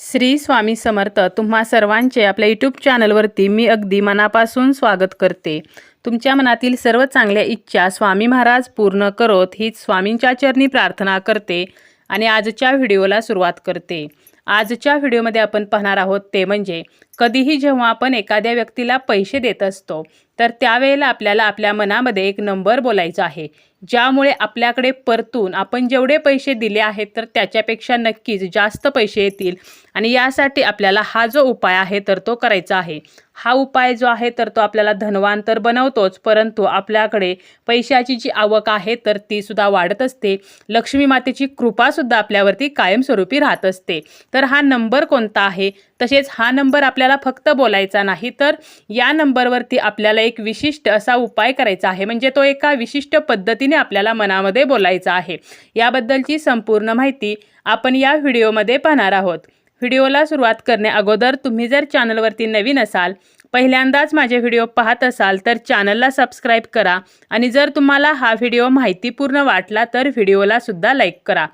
श्री स्वामी समर्थ तुम्हा सर्वांचे आपल्या यूट्यूब चॅनलवरती मी अगदी मनापासून स्वागत करते. तुमच्या मनातील सर्व चांगल्या इच्छा स्वामी महाराज पूर्ण करोत हीच स्वामींच्या चरणी प्रार्थना करते आणि आजच्या व्हिडिओला सुरुवात करते. आजच्या व्हिडिओमध्ये आपण पाहणार आहोत ते म्हणजे कधीही जेव्हा आपण एखाद्या व्यक्तीला पैसे देत असतो तर त्यावेळेला आपल्याला आपल्या मनामध्ये एक नंबर बोलायचा आहे. ज्यामुळे आपल्याकडे परतून आपण जेवढे पैसे दिले आहेत तर त्याच्यापेक्षा नक्कीच जास्त पैसे येतील. आणि यासाठी आपल्याला हा जो उपाय आहे तर तो करायचा आहे. हा उपाय जो आहे तर तो आपल्याला धनवान तर बनवतोच परंतु आपल्याकडे पैशाची जी आवक आहे तर ती सुद्धा वाढत असते. लक्ष्मी मातेची कृपासुद्धा आपल्यावरती कायमस्वरूपी राहत असते. तर हा नंबर कोणता आहे? तसेच हा नंबर आपल्याला फक्त बोलायचा नाही तर या नंबरवरती आपल्याला एक विशिष्ट असा उपाय करायचा आहे. म्हणजे तो एका विशिष्ट पद्धतीने आपल्याला मनामध्ये बोलायचा आहे. याबद्दलची संपूर्ण माहिती आपण या व्हिडिओमध्ये पाहणार आहोत. व्हिडिओला सुरुवात करणे अगोदर तुम्ही जर चॅनलवरती नवीन असाल पहिल्यांदाच माझे व्हिडिओ पाहत असाल तर चॅनलला सबस्क्राईब करा आणि जर तुम्हाला हा व्हिडिओ माहितीपूर्ण वाटला तर व्हिडिओला सुद्धा लाईक करा.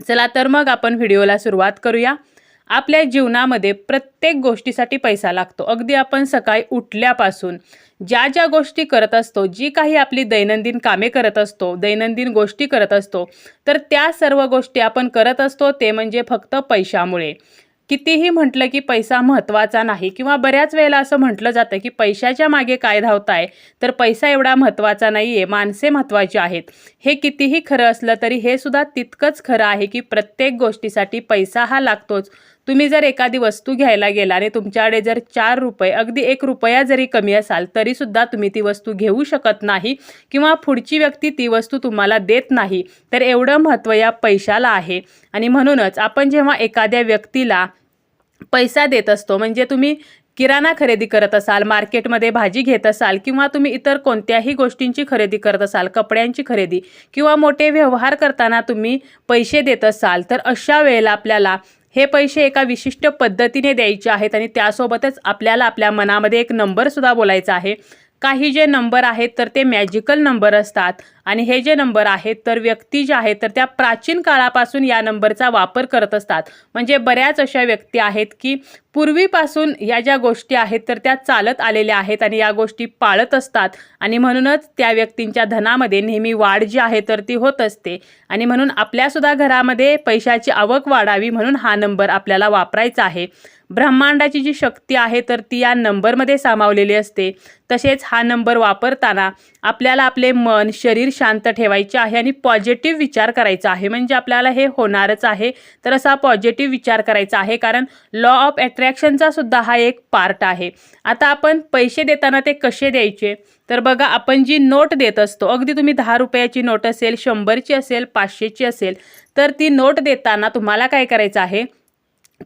चला तर मग आपण व्हिडिओला सुरुवात करूया. आपल्या जीवनामध्ये प्रत्येक गोष्टीसाठी पैसा लागतो. अगदी आपण सकाळी उठल्यापासून ज्या ज्या गोष्टी करत असतो जी काही आपली दैनंदिन कामे करत असतो दैनंदिन गोष्टी करत असतो तर त्या सर्व गोष्टी आपण करत असतो ते म्हणजे फक्त पैशामुळे. कितीही म्हटलं की पैसा महत्त्वाचा नाही किंवा बऱ्याच वेळेला असं म्हटलं जातं की पैशाच्या मागे काय धावताय तर पैसा एवढा महत्त्वाचा नाही आहे माणसे महत्त्वाची आहेत. हे कितीही खरं असलं तरी हे सुद्धा तितकंच खरं आहे की प्रत्येक गोष्टीसाठी पैसा हा लागतोच. तुम्ही जर एखादी वस्तू घ्यायला गेला आणि तुमच्याकडे जर चार रुपये अगदी एक रुपया जरी कमी असाल तरीसुद्धा तुम्ही ती वस्तू घेऊ शकत नाही किंवा पुढची व्यक्ती ती वस्तू तुम्हाला देत नाही तर एवढं महत्त्व या पैशाला आहे. आणि म्हणूनच आपण जेव्हा एखाद्या व्यक्तीला पैसा देत असतो. म्हणजे तुम्ही किराणा खरेदी करत असाल मार्केटमध्ये भाजी घेत असाल किंवा तुम्ही इतर कोणत्याही गोष्टींची खरेदी करत असाल कपड्यांची खरेदी किंवा मोठे व्यवहार करताना तुम्ही पैसे देत असाल तर अशा वेळेला आपल्याला हे पैसे एका विशिष्ट पद्धतीने द्यायचे आहेत आणि त्यासोबतच आपल्याला आपल्या मनामध्ये एक नंबरसुद्धा बोलायचा आहे. काही जे नंबर आहेत तर ते मॅजिकल नंबर असतात. आणि हे जे नंबर आहेत तर व्यक्ती ज्या आहेत तर त्या प्राचीन काळापासून या नंबरचा वापर करत असतात. म्हणजे बऱ्याच अशा व्यक्ती आहेत की पूर्वीपासून या ज्या गोष्टी आहेत तर त्या चालत आलेल्या आहेत आणि या गोष्टी पाळत असतात. आणि म्हणूनच त्या व्यक्तींच्या धनामध्ये नेहमी वाढ जी आहे तर ती होत असते. आणि म्हणून आपल्यासुद्धा घरामध्ये पैशाची आवक वाढावी म्हणून हा नंबर आपल्याला वापरायचा आहे. ब्रह्मांडाची जी शक्ती आहे तर ती या नंबरमध्ये सामावलेली असते. तसेच हा नंबर वापरताना आपल्याला आपले मन शरीर शांत ठेवायचे आहे आणि पॉझिटिव्ह विचार करायचा आहे. म्हणजे आपल्याला हे होणारच आहे. तर असा पॉझिटिव्ह विचार करायचा आहे कारण लॉ ऑफ अट्रॅक्शनचा सुद्धा हा एक पार्ट आहे. आता आपण पैसे देताना ते कसे द्यायचे? तर बघा आपण जी नोट देत असतो अगदी तुम्ही दहा रुपयाची नोट असेल शंभरची असेल पाचशेची असेल तर ती नोट देताना तुम्हाला काय करायचं आहे?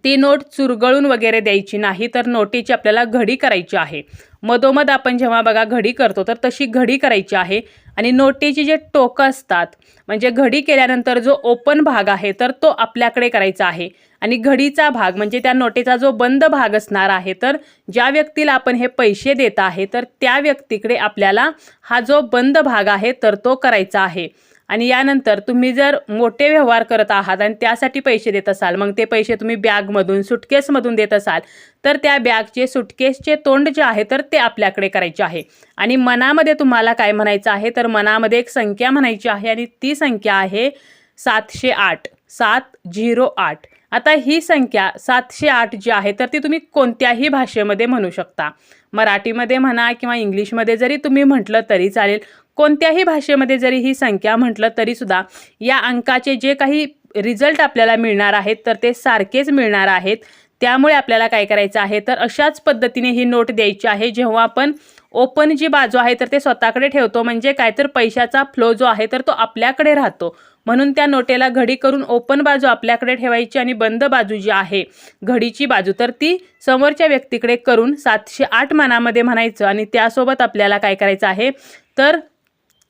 ती नोट चुरगळून वगैरे द्यायची नाही तर नोटीची आपल्याला घडी करायची आहे. मधोमध आपण जेव्हा बघा घडी करतो तर तशी घडी करायची आहे. आणि नोटीची जे टोकं असतात म्हणजे घडी केल्यानंतर जो ओपन भाग आहे तर तो आपल्याकडे करायचा आहे. आणि घडीचा भाग म्हणजे त्या नोटेचा जो बंद भाग असणार आहे तर ज्या व्यक्तीला आपण हे पैसे देत आहे तर त्या व्यक्तीकडे आपल्याला हा जो बंद भाग आहे तर तो करायचा आहे. आणि यानंतर तुम्ही जर मोठे व्यवहार करत आहात आणि त्यासाठी पैसे देत असाल मग ते पैसे तुम्ही बॅगमधून सुटकेसमधून देत असाल तर त्या बॅगचे सुटकेसचे तोंड जे आहे तर ते आपल्याकडे करायचे आहे. आणि मनामध्ये तुम्हाला काय म्हणायचं आहे तर मनामध्ये एक संख्या म्हणायची आहे आणि ती संख्या आहे सातशे आठ सात झिरो आठ. आता ही संख्या सातशे आठ जी आहे तर ती तुम्ही कोणत्याही भाषेमध्ये म्हणू शकता. मराठीमध्ये म्हणा किंवा इंग्लिशमध्ये जरी तुम्ही म्हटलं तरी चालेल कोणत्याही भाषेमध्ये जरी ही संख्या म्हटलं तरीसुद्धा या अंकाचे जे काही रिझल्ट आपल्याला मिळणार आहेत तर ते सारखेच मिळणार आहेत. त्यामुळे आपल्याला काय करायचं आहे? तर अशाच पद्धतीने ही नोट द्यायची आहे. जेव्हा आपण ओपन जी बाजू आहे तर ते स्वतःकडे ठेवतो. म्हणजे काय? तर पैशाचा फ्लो जो आहे तर तो आपल्याकडे राहतो. म्हणून त्या नोटेला घडी करून ओपन बाजू आपल्याकडे ठेवायची आणि बंद बाजू जी आहे घडीची बाजू तर ती समोरच्या व्यक्तीकडे करून सातशे आठ मनामध्ये म्हणायचं. आणि त्यासोबत आपल्याला काय करायचं आहे? तर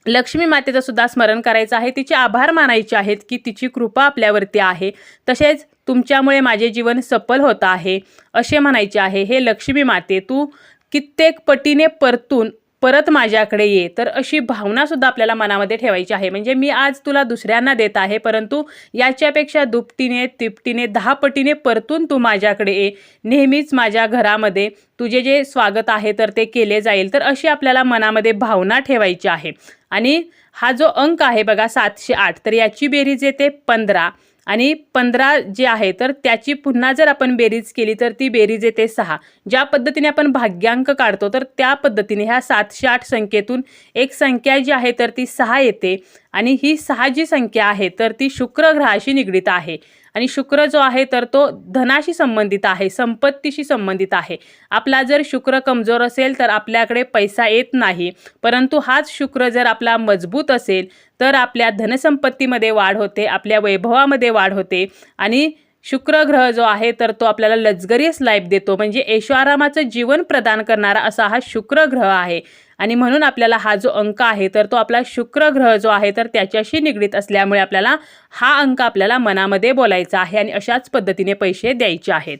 लक्ष्मी मातेचं सुद्धा स्मरण करायचं आहे. तिचे आभार मानायचे आहेत की तिची कृपा आपल्यावरती आहे. तसेच तुमच्यामुळे माझे जीवन सफल होत आहे असे म्हणायचे आहे. हे लक्ष्मी माते तू कित्येक पटीने परतून परत माझ्याकडे ये तर अशी भावनासुद्धा आपल्याला मनामध्ये ठेवायची आहे. म्हणजे मी आज तुला दुसऱ्यांना देत आहे परंतु याच्यापेक्षा दुपटीने तिपटीने दहा पटीने परतून तू माझ्याकडे ये. नेहमीच माझ्या घरामध्ये तुझे जे स्वागत आहे तर ते केले जाईल. तर अशी आपल्याला मनामध्ये भावना ठेवायची आहे. आणि हा जो अंक आहे बघा सातशे आठ तर याची बेरीज येते पंधरा. आणि पंधरा जी आहे तर त्याची पुन्हा जर आपण बेरीज केली तर ती बेरीज येते सहा. ज्या पद्धतीने आपण भाग्यांक काढतो तर त्या पद्धतीने ह्या सातशे आठ संख्येतून एक संख्या जी आहे तर ती सहा येते. आणि ही सहा जी संख्या आहे तर ती शुक्र ग्रहाशी निगडीत आहे. आणि शुक्र जो आहे तर तो धनाशी संबंधित आहे संपत्तीशी संबंधित आहे. आपला जर शुक्र कमजोर असेल तर आपल्याकडे पैसा येत नाही. परंतु हाच शुक्र जर आपला मजबूत असेल तर आपल्या धनसंपत्तीमध्ये वाढ होते आपल्या वैभवामध्ये वाढ होते. आणि शुक्र ग्रह जो आहे तर तो आपल्याला लक्झरियस लाईफ देतो. म्हणजे ऐशोआरामाचं जीवन प्रदान करणारा असा हा शुक्र ग्रह आहे. आणि म्हणून आपल्याला हा जो अंक आहे तर तो आपला शुक्र ग्रह जो आहे तर त्याच्याशी निगडीत असल्यामुळे आपल्याला हा अंक आपल्याला मनामध्ये बोलायचा आहे आणि अशाच पद्धतीने पैसे द्यायचे आहेत.